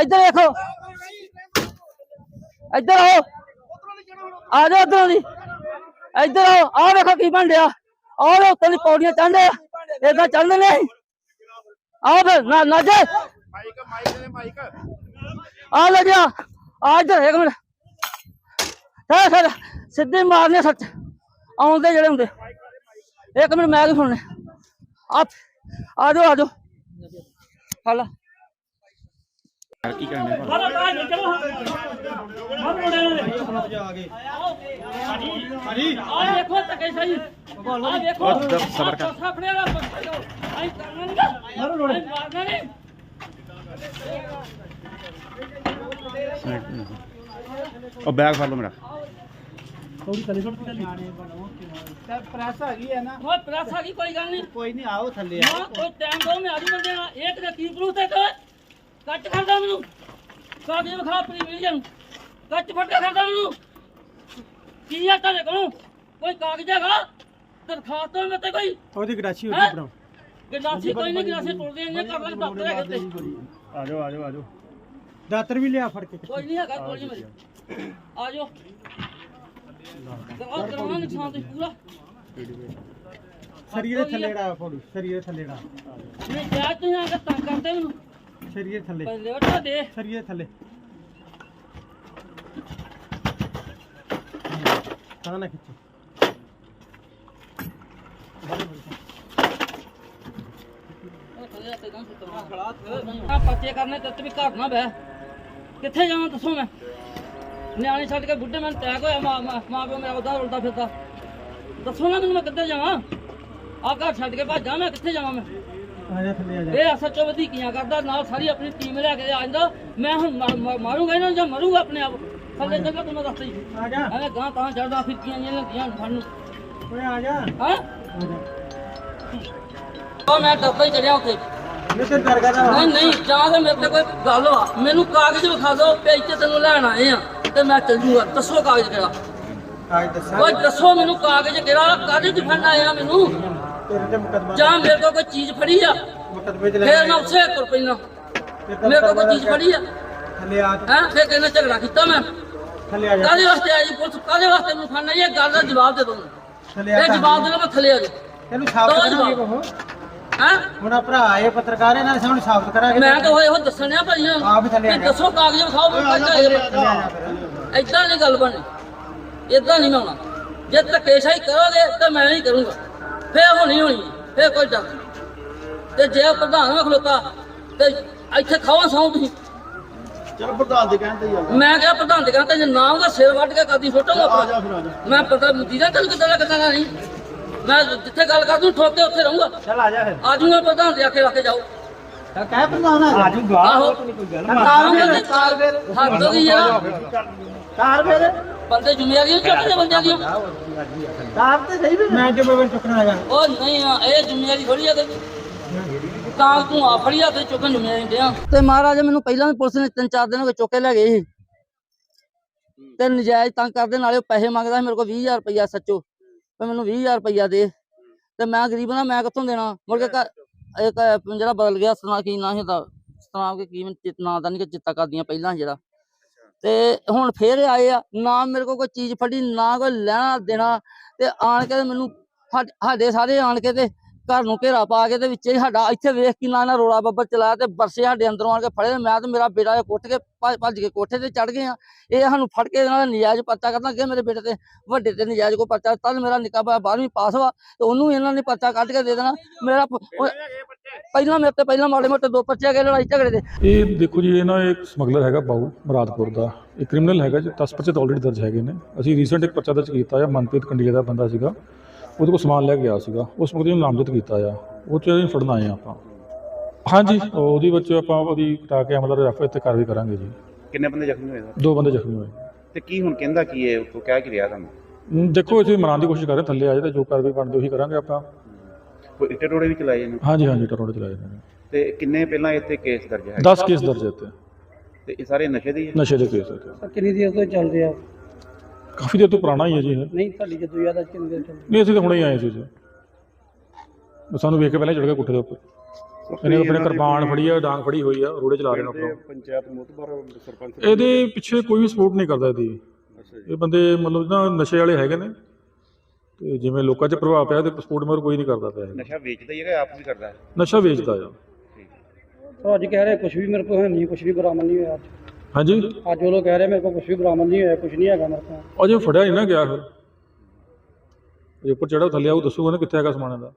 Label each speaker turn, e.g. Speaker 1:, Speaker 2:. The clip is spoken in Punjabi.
Speaker 1: ਇੱਧਰ ਦੇਖੋ ਇੱਧਰ ਆਓ। ਆ ਜਾਓ ਇੱਧਰੋਂ ਦੀ। ਇੱਧਰ ਆਓ। ਆ ਵੇਖੋ ਕੀ ਬਣ ਰਿਹਾ। ਆਹ ਲੋ ਦੀ ਪੌੜੀਆਂ ਚੜ੍ਹਦੇ ਆ। ਏਦਾਂ ਚੜ੍ਹਦੇ ਨੇ ਆਓ ਫਿਰ ਨਾ ਨਾ ਜੇ।
Speaker 2: ਮਾਈਕ ਮਾਈਕ ਦੇ ਮਾਈਕ
Speaker 1: ਆ ਲੈ ਜਾ। ਆ ਇੱਧਰ, ਇੱਕ ਮਿੰਟ। ਸਰ ਸਰ ਸਿੱਧੇ ਮਾਰਨੇ ਸੱਚ। ਆਉਂਦੇ ਜਿਹੜੇ ਹੁੰਦੇ। ਇੱਕ ਮਿੰਟ, ਮੈਂ ਵੀ ਸੁਣਨੇ। ਆ ਆ ਜਾਓ ਆ ਜਾਓ। ਹਲਾ।
Speaker 2: ਕੀ ਕਰਨੇ
Speaker 1: ਆ ਦੇਖੋ। ਤੱਕੇ ਸਹੀ ਆ ਦੇਖੋ।
Speaker 2: ਸਬਰ ਕਰ।
Speaker 1: ਸਾਫੜਿਆ ਦਾ ਆਈ ਕਰਨਾ ਨਹੀਂ ਮਾਰੋ ਲੋੜੇ ਮਾਰਨਾ ਨਹੀਂ
Speaker 2: ਉਹ ਬੈਗ ਫੜ ਲਓ ਮੇਰਾ।
Speaker 3: ਪ੍ਰੈਸ ਹੈਗੀ ਹੈ ਨਾ।
Speaker 1: ਉਹ ਪ੍ਰੈਸ ਆ ਗਈ ਕੋਈ ਗੱਲ ਨਹੀਂ
Speaker 3: ਕੋਈ ਨਹੀਂ ਆਓ ਥੱਲੇ
Speaker 1: ਨਾ ਕੋਈ ਟਾਈਮ ਦੋ ਮੈਂ ਆੜੀ ਬੰਦੇ ਇੱਕ ਦਾ ਕੀ ਪ੍ਰੂਫ ਤੇ ਕਰ ਕੱਟ ਕਰਦਾ ਮੈਨੂੰ। ਕਾਗਜ਼ ਵਿਖਾ ਪ੍ਰੀਮੀਅਮ ਕੱਟ ਫੜ ਕੇ ਕਰਦਾ ਮੈਨੂੰ। ਕੀ ਆ ਤੁਹਾਡੇ ਕੋਲ? ਕੋਈ ਕਾਗਜ਼ ਹੈਗਾ? ਦਰਖਾਸਤ ਮੈਂ ਤੇ ਕੋਈ
Speaker 3: ਉਹਦੀ ਗਰਾਸ਼ੀ
Speaker 1: ਹੈਂ? ਗਲਾਸੀ ਕੋਈ ਨਹੀਂ ਗਲਾਸੀ ਟੁੱਟਦੇ ਇੰਨੇ ਕਰ ਲੱਗ ਡਾਕਟਰ ਹੈਗੇ ਤੇ।
Speaker 2: ਆ ਜਾਓ ਆ ਜਾਓ ਆ ਜਾਓ।
Speaker 3: ਦਾਤਰ ਵੀ ਲਿਆ ਫੜ ਕੇ
Speaker 1: ਕੋਈ ਨਹੀਂ ਹੈਗਾ ਕੋਈ ਨਹੀਂ ਮੇਰੀ। ਆ ਜਾਓ। ਦਰਵਾਜ਼ਾ ਕਰਾਉਣਾ ਨੁਕਸਾਨ ਤੇ ਪੂਰਾ।
Speaker 3: ਸਰੀਏ ਦੇ ਥੱਲੇ ੜਾ ਫੋੜੂ ਸਰੀਏ ਦੇ ਥੱਲੇ ੜਾ।
Speaker 1: ਨਹੀਂ ਜਾ ਤੁਸੀਂ ਆ ਕੇ ਤੰਗ ਕਰਦੇ ਮੈਨੂੰ।
Speaker 3: ਸਰੀਏ ਥੱਲੇ।
Speaker 1: ਪਹਿਲੇ ਉੱਠਾ ਦੇ
Speaker 3: ਸਰੀਏ ਥੱਲੇ। ਤਾਂ ਨਾ ਖਿੱਚੋ।
Speaker 1: ਆ ਪੱਤੇ ਕਰਨੇ ਤੇ ਵੀ ਘਰ ਨਾ ਬਹਿ। ਕਿੱਥੇ ਜਾਵਾਂ ਦੱਸੋ ਮੈਂ? ਨਿਆਣੇ ਛੱਡ ਕੇ ਬੁੱਢੇ ਮੈਨੂੰ ਟੈਕ ਹੋਇਆ ਮਾਂ ਮਾਂ ਮਾਂ ਪਿਓ ਮੇਰਾ ਉਹਦਾ ਉਲਟਾ ਫਿਰਦਾ। ਦੱਸੋ ਨਾ ਮੈਨੂੰ ਮੈਂ ਕਿੱਥੇ ਜਾਵਾਂ? ਆ ਘਰ ਛੱਡ ਕੇ ਭੱਜਾਂ ਮੈਂ ਕਿੱਥੇ ਜਾਵਾਂ ਮੈਂ?
Speaker 3: ਆ ਜਾ ਥੱਲੇ ਆ ਜਾ।
Speaker 1: ਇਹ ਅਸਚੋ ਵਧੀਕੀਆਂ ਕਰਦਾ? ਨਾਲ ਸਾਰੀ ਆਪਣੀ ਟੀਮ ਲੈ ਕੇ ਆ ਜਾਂਦਾ। ਮੈਂ ਹੁਣ ਮਾ- ਮਾ- ਮਾਰੂੰਗਾ ਇਹਨਾਂ ਨੂੰ ਜਾਂ ਮਰੂੰਗਾ ਆਪਣੇ ਆਪ? ਥੱਲੇ ਜਗ੍ਹਾ ਤੁਹਾਨੂੰ ਦੱਸਦਾ ਹੀ
Speaker 3: ਆ ਜਾ।
Speaker 1: ਐਵੇਂ ਗਾਂ ਤਾਂ ਚੜਦਾ ਫਿਰਕੀਆਂ ਜਿਹੀਆਂ ਲੱਗੀਆਂ ਸਾਨੂੰ।
Speaker 3: ਓਏ ਆ ਜਾ।
Speaker 1: ਹਾਂ?
Speaker 3: ਆ ਜਾ
Speaker 1: ਉਹ ਮੈਂ ਡੱਬਾ ਹੀ ਚੜਿਆ ਉੱਥੇ।
Speaker 3: ਮੈਂ ਤੇ ਦਰਗਾਹ ਦਾ
Speaker 1: ਨਹੀਂ ਨਹੀਂ ਜਾਂ ਤੇ ਮੇਰੇ ਤੇ ਕੋਈ ਗੱਲ ਆ ਮੈਨੂੰ ਕਾਗਜ਼ ਵਿਖਾ ਦਿਓ ਪੇਜ ਤੇ ਤੈਨੂੰ ਲੈਣ ਆਏ ਆ। ਤੇ ਮੈਂ ਚੱਲ ਜੂਗਾ। ਦੱਸੋ ਕਾਗਜ਼ ਕਿਹੜਾ?
Speaker 3: ਕਾਜ ਦੱਸਾਂ।
Speaker 1: ਓਏ ਦੱਸੋ ਮੈਨੂੰ ਕਾਗਜ਼ ਕਿਹੜਾ? ਕਾਗਜ਼ ਚ ਫੜਨ ਆਇਆ ਮੈਨੂੰ?
Speaker 3: ਤੇਰੇ ਤੇ ਮੁਕਦਮਾ
Speaker 1: ਜਾਂ ਮੇਰੇ ਕੋਲ ਕੋਈ ਚੀਜ਼ ਫੜੀ ਆ
Speaker 3: ਮੁਕਦਮੇ ਚ ਲੈ
Speaker 1: ਫੇਰ ਮੈਂ ਉਸੇ ਤੁਰ ਪੈਣਾ
Speaker 3: ਤੇਰੇ ਤੇ
Speaker 1: ਮੇਰੇ ਕੋਲ ਕੋਈ
Speaker 3: ਮੁਕੱਦਮਾ
Speaker 1: ਚੀਜ਼ ਫੜੀ ਆ।
Speaker 3: ਥੱਲੇ ਆ ਤੂੰ,
Speaker 1: ਹੈ ਫੇਰ ਕਹਿੰਦਾ ਝਗੜਾ ਕੀਤਾ ਮੈਂ।
Speaker 3: ਥੱਲੇ ਆ ਜਾ।
Speaker 1: ਕਾਹਦੇ ਵਾਸਤੇ ਆਈ ਪੁਲਿਸ? ਕਾਹਦੇ ਵਾਸਤੇ ਮੈਨੂੰ ਫੜਨਾ ਇਹ ਗੱਲ ਦਾ ਜਵਾਬ ਦੇ ਦੋ
Speaker 3: ਥੱਲੇ ਆ
Speaker 1: ਇਹ
Speaker 3: ਜਾ।
Speaker 1: ਜਵਾਬ ਦੇ ਦੋ ਮੈਂ ਥੱਲੇ ਆ ਜਾ।
Speaker 3: ਇਹਨੂੰ ਸਾਬਤ
Speaker 1: ਦੋ
Speaker 3: ਕਰਾਂਗੇ
Speaker 1: ਜਵਾਬ।
Speaker 3: ਉਹ।
Speaker 1: ਹੈ?
Speaker 3: ਹੁਣ ਆ ਭਰਾ ਇਹ ਪੱਤਰਕਾਰ ਇਹਨਾਂ ਨੇ ਸਾਨੂੰ ਸਾਬਤ ਕਰਾਂਗੇ।
Speaker 1: ਮੈਂ ਤਾਂ ਉਹ ਦੱਸਣਿਆ ਭਾਈ
Speaker 3: ਆਪ ਹੀ ਥੱਲੇ ਆ ਜਾ।
Speaker 1: ਦੱਸੋ ਕਾਗਜ਼ ਵਿਖਾਓ ਮੈਨੂੰ
Speaker 3: ਥੱਲੇ ਆ ਜਾ ਫਿਰ।
Speaker 1: ਏਦਾਂ ਨਹੀਂ ਗੱਲ ਬਣਨੀ। ਏਦਾਂ ਨਹੀਂ ਹੋਣਾ ਜੇ ਧੱਕੇਸ਼ਾਹੀ ਕਰੋਗੇ ਤਾਂ ਮੈਂ ਨਹੀਂ ਕਰੂੰਗਾ। ਫੇਰ ਹੋਣੀ ਹੋਣੀ ਫੇਰ ਕੋਈ ਡਰ ਤੇ ਜੇ ਪ੍ਰਧਾਨ ਨਾ ਖਲੋਤਾ ਤੇ ਇੱਥੇ ਖਾਵਾ ਸੌਂ ਤੁਸੀਂ।
Speaker 2: ਚਲ ਪ੍ਰਧਾਨ ਦੇ ਕਹਿਣ ਤੇ ਹੀ ਆ।
Speaker 1: ਮੈਂ ਕਿਹਾ ਪ੍ਰਧਾਨ ਦੇ ਕਹਿੰਦਾ ਜੇ ਨਾ ਉਹਦਾ ਸਿਰ ਵੱਢ ਕੇ ਕਦੀ ਸੁੱਟੋਗਾ
Speaker 2: ਆ ਜਾ ਫਿਰ ਆ ਜਾ।
Speaker 1: ਮੈਂ ਪਤਾ ਮੁਦੀਰਾ ਚੱਲ ਕਿੱਦਾਂ ਦਾ ਕਿੱਦਾਂ ਦਾ ਨਹੀਂ। ਮੈਂ ਜਿੱਥੇ ਗੱਲ ਕਰ ਦੂੰ ਠੋਕ ਉੱਥੇ ਰਹੂੰਗਾ।
Speaker 3: ਚੱਲ ਆ ਜਾ ਫਿਰ।
Speaker 1: ਆ ਜਾਊਂਗਾ ਪ੍ਰਧਾਨ ਦੇ ਆਖੇ ਰੱਖ ਕੇ ਜਾਓ।
Speaker 3: ਕਹਿ ਪ੍ਰਧਾਨ ਆ ਜੂਗਾ
Speaker 1: ਆਹੋ।
Speaker 3: ਕਾਰ ਫਿਰ। ਕਾਰ ਫਿਰ।
Speaker 1: ਹੱਦ ਹੋ ਗਈ ਯਾਰ
Speaker 3: ਕਾਰ ਫਿਰ।
Speaker 1: ਬੰਦੇ ਜ਼ਿੰਮੇਵਾਰੀ ਚੁੱਕ ਦੇ ਬੰਦਿਆਂ ਦੀ।
Speaker 3: ਕਾਰ ਤੇ ਸਹੀ ਵੀ ਮੈਂ ਜਿਵੇਂ ਚੁੱਕਣਾ ਆ ਜਾ
Speaker 1: ਉਹ ਨਹੀਂ ਆ, ਇਹ ਜ਼ਿੰਮੇਵਾਰੀ ਥੋੜੀ ਆ ਤੇ। ਤਾਂ ਤੂੰ ਆ ਫੜਿਆ ਤੇ ਚੁੱਕਣ ਜ਼ਿੰਮੇਵਾਰੀ ਦਿਆਂ। ਤੇ ਮਹਾਰਾਜ ਮੈਨੂੰ ਪਹਿਲਾਂ ਵੀ ਪੁਲਿਸ ਨੇ ਤਿੰਨ ਚਾਰ ਦਿਨ ਹੋ ਗਏ ਚੁੱਕ ਕੇ ਲੈ ਗਏ ਸੀ। ਤੇ ਨਜਾਇਜ਼ ਤੰਗ ਕਰਦੇ ਨਾਲੇ ਉਹ ਪੈਸੇ ਮੰਗਦਾ ਸੀ ਮੇਰੇ ਕੋਲ 20000 ਰੁਪਇਆ ਸੱਚੋ। ਤੇ ਮੈਨੂੰ 20000 ਰੁਪਇਆ ਦੇ। ਤੇ ਮੈਂ ਗਰੀਬ ਨਾ ਮੈਂ ਕਿੱਥੋਂ ਦੇਣਾ? ਮੁੜ ਕੇ ਘਰ- ਇੱਕ ਜਿਹੜਾ ਬਦਲ ਗਿਆ ਸੁਣਾ ਕੀ ਨਾ ਹੁੰਦਾ ਸੁਣਾ ਕੇ ਕੀ ਮੈਨੂੰ ਚਿਤ- ਨਾਂ ਦਾ ਨਹੀਂ ਕਿ ਚਿੱਤਾ ਕਰਦੀਆਂ ਪਹਿਲਾਂ ਜਿਹੜਾ। ਤੇ ਹੁਣ ਫੇਰ ਆਏ ਆ ਨਾ ਮੇਰੇ ਕੋਲ ਕੋਈ ਚੀਜ਼ ਫੜੀ ਨਾ ਕੋਈ ਲੈਣਾ ਦੇਣਾ ਤੇ ਆਣ ਕੇ ਮੈਨੂੰ ਸਾਡੇ ਸਾਰੇ ਆਣ ਕੇ ਤੇ ਘਰ ਨੂੰ ਘੇਰਾ ਪਾ ਕੇ ਤੇ ਵਿੱਚ ਹੀ ਸਾਡਾ ਇੱਥੇ ਵੇਖ ਕੇ ਨਾ ਨਾ ਰੋਲਾ ਬੱਬਰ ਚਲਾਇਆ ਤੇ ਬਰਸੇ ਸਾਡੇ ਅੰਦਰੋਂ ਆਣ ਕੇ ਫੜੇ ਤੇ ਮੈਂ ਤੇ ਮੇਰਾ ਬੇਟਾ ਕੁੱਟ ਕੇ ਭੱਜ ਕੇ ਕੋਠੇ ਤੇ ਚੜ ਗਏ ਆ। ਇਹ ਸਾਨੂੰ ਫੜ ਕੇ ਇਹਨਾਂ ਦਾ ਨਜਾਇਜ਼ ਪਰਚਾ ਕਰਨਾ ਅੱਗੇ ਮੇਰੇ ਬੇਟੇ ਤੇ ਵੱਡੇ ਤੇ ਨਜਾਇਜ਼ ਕੋ ਪਰਚਾ ਤਦ ਮੇਰਾ ਨਿੱਕਾ ਭਾਈ 12ਵੀਂ ਪਾਸ ਵਾ ਤੇ ਉਹਨੂੰ ਇਹਨਾਂ ਨੇ ਪਰਚਾ ਕੱਢ ਕੇ ਦੇ ਦੇਣਾ। ਮੇਰਾ ਪਹਿਲਾਂ ਮੇਰੇ ਤੇ ਪਹਿਲਾਂ ਮਾੜੇ ਮੋਟੇ ਦੋ ਪਰਚੇ ਗਏ ਲੜਾਈ ਝਗੜੇ ਦੇ।
Speaker 4: ਇਹ ਦੇਖੋ ਜੀ ਇਹ ਨਾ ਇੱਕ ਸਮਗਲਰ ਹੈਗਾ ਬਾਊ ਮੁਰਾਦਪੁਰ ਦਾ। ਇਹ ਕ੍ਰਿਮੀਨਲ ਹੈਗਾ ਜੀ 10 ਪਰਚੇ ਤਾਂ ਆਲਰੇਡੀ ਦਰਜ ਹੈਗੇ ਨੇ। ਅਸੀਂ ਰੀਸੈਂਟ ਇੱਕ ਪਰਚਾ ਦਰਜ ਕੀਤਾ ਆ ਮਨਪ੍ਰੀਤ ਕੰਡੀਆ ਦਾ ਬੰਦਾ ਸੀਗਾ। ਉਹਦੇ ਕੋਲ ਸਮਾਨ ਲੈ ਕੇ ਗਿਆ ਸੀਗਾ। ਉਸ ਮੁਕਦੇ ਨੂੰ ਨਾਮਜ਼ਦ ਕੀਤਾ ਆ। ਉਹ ਚ ਅਸੀਂ ਫੜਨ ਆਏ ਆ ਆਪਾਂ। ਹਾਂਜੀ ਉਹਦੀ ਵਿੱਚ ਆਪਾਂ ਉਹਦੀ ਕਟਾ ਕੇ ਅਮਲ ਰਫੇ ਤੇ ਕਾਰਵਾਈ ਕਰਾਂਗੇ ਜੀ।
Speaker 2: ਕਿੰਨੇ ਬੰਦੇ ਜ਼ਖਮੀ ਹੋਏ ਸਰ
Speaker 4: ਦੋ ਬੰਦੇ ਜ਼ਖਮੀ ਹੋਏ।
Speaker 2: ਤੇ ਕੀ ਹੁਣ ਕਹਿੰਦਾ ਕੀ ਹੈ? ਉਤੋਂ ਕਹਿ ਕੀ ਰਿਹਾ ਤੁਹਾਨੂੰ?
Speaker 4: ਦੇਖੋ ਅਸੀਂ ਮਨਾਉਣ ਦੀ ਕੋਸ਼ਿਸ਼ ਕਰ ਰਹੇ ਥੱਲੇ ਆ ਜਾਏ ਤੇ ਜੋ ਕਾਰਵਾਈ ਬਣਦੀ ਉਹੀ ਕਰਾਂਗੇ ਆਪਾਂ।
Speaker 2: ਕੋਈ ਇੱਟੇ ਟੋੜੇ ਵੀ ਚਲਾਏ ਇਹਨੂੰ
Speaker 4: ਹਾਂਜੀ ਹਾਂਜੀ ਟਰੋੜੇ ਚਲਾਏ ਨੇ।
Speaker 2: ਤੇ ਕਿੰਨੇ ਪਹਿਲਾਂ ਇੱਥੇ ਕੇਸ ਦਰਜ ਹੈ?
Speaker 4: 10 ਕੇਸ ਦਰਜ ਹੈ ਇੱਥੇ।
Speaker 2: ਤੇ ਇਹ ਸਾਰੇ ਨਸ਼ੇ ਦੇ ਹੀ ਹੈ?
Speaker 4: ਨਸ਼ੇ ਦੇ ਕੇਸ ਇੱਥੇ।
Speaker 3: ਕਿੰਨੀ ਦੇਰ ਤੋਂ ਚੱਲ ਰਿਹਾ
Speaker 4: ਕਾਫੀ ਦੇਰ ਤੋਂ ਪੁਰਾਣਾ ਹੀ ਹੈ ਜੀ ਇਹ।
Speaker 3: ਨਹੀਂ ਤੁਹਾਡੀ ਜਦੋਂ ਯਾਦ ਆ ਕਿੰਨੀ ਚੱਲ
Speaker 4: ਨਹੀਂ ਅਸੀਂ ਤਾਂ ਹੁਣੇ ਹੀ ਆਏ ਸੀ ਜੀ। ਬਸ ਸਾਨੂੰ ਵੇਖ ਕੇ ਪਹਿਲਾਂ ਚੜ ਗਿਆ ਕੁੱਠੇ ਦੇ ਉੱਪਰ। ਇਹਨੇ ਆਪਣੇ ਕਿਰਪਾਨ ਫੜੀ ਆ ਡਾਂਗ ਫੜੀ ਹੋਈ ਆ ਰੋੜੇ ਚਲਾ ਰਹੇ ਨੇ ਉੱਪਰੋਂ
Speaker 2: ਪੰਚਾਇਤ ਮੁਤਬਰ ਸਰਪੰਚ
Speaker 4: ਇਹਦੇ ਪਿੱਛੇ ਕੋਈ ਵੀ ਸਪੋਰਟ ਨਹੀਂ ਕਰਦਾ ਇਹਦੀ।
Speaker 2: ਅੱਛਾ ਜੀ।
Speaker 4: ਇਹ ਬੰਦੇ ਮਤਲਬ ਨਾ ਨਸ਼ੇ ਵਾਲੇ ਹੈਗੇ ਨੇ। ਤੇ ਜਿਵੇਂ ਲੋਕਾਂ 'ਚ ਪ੍ਰਭਾਵ ਪਿਆ ਤੇ ਸਪੋਰਟ ਮਗਰ ਕੋਈ ਨਹੀਂ ਕਰਦਾ ਪਿਆ ਇਹ।
Speaker 5: ਨਸ਼ਾ ਵੇਚਦਾ ਹੀ ਹੈਗਾ ਆਪ ਵੀ ਕਰਦਾ ਹੈ।
Speaker 4: ਨਸ਼ਾ ਵੇਚਦਾ ਆ।
Speaker 6: ਉਹ ਅੱਜ ਕਹਿ ਰਹੇ ਕੁਝ ਵੀ ਮੇਰੇ ਕੋਲ ਹੈ ਨਹੀਂ ਕੁਝ ਵੀ ਬਰਾਮਦ ਨਹੀਂ ਹੋਇਆ ਅੱਜ।
Speaker 4: ਹਾਂਜੀ।
Speaker 6: ਅੱਜ ਉਹ ਲੋਕ ਕਹਿ ਰਹੇ ਮੇਰੇ ਕੋਲ ਕੁਝ ਵੀ ਬਰਾਮਦ ਨਹੀਂ ਹੋਇਆ ਕੁਝ ਨਹੀਂ ਹੈਗਾ ਮੇਰੇ ਕੋਲ।
Speaker 4: ਅਜੇ ਫੜਿਆ ਨਹੀਂ ਨਾ ਗਿਆ ਫਿਰ ਜੇ ਉੱਪਰ ਚੜਾ ਥੱਲੇ ਆਊ ਦੱਸੂਗਾ ਨਾ ਕਿੱਥੇ ਹੈਗਾ ਸਮਾਨ ਇਹਦਾ।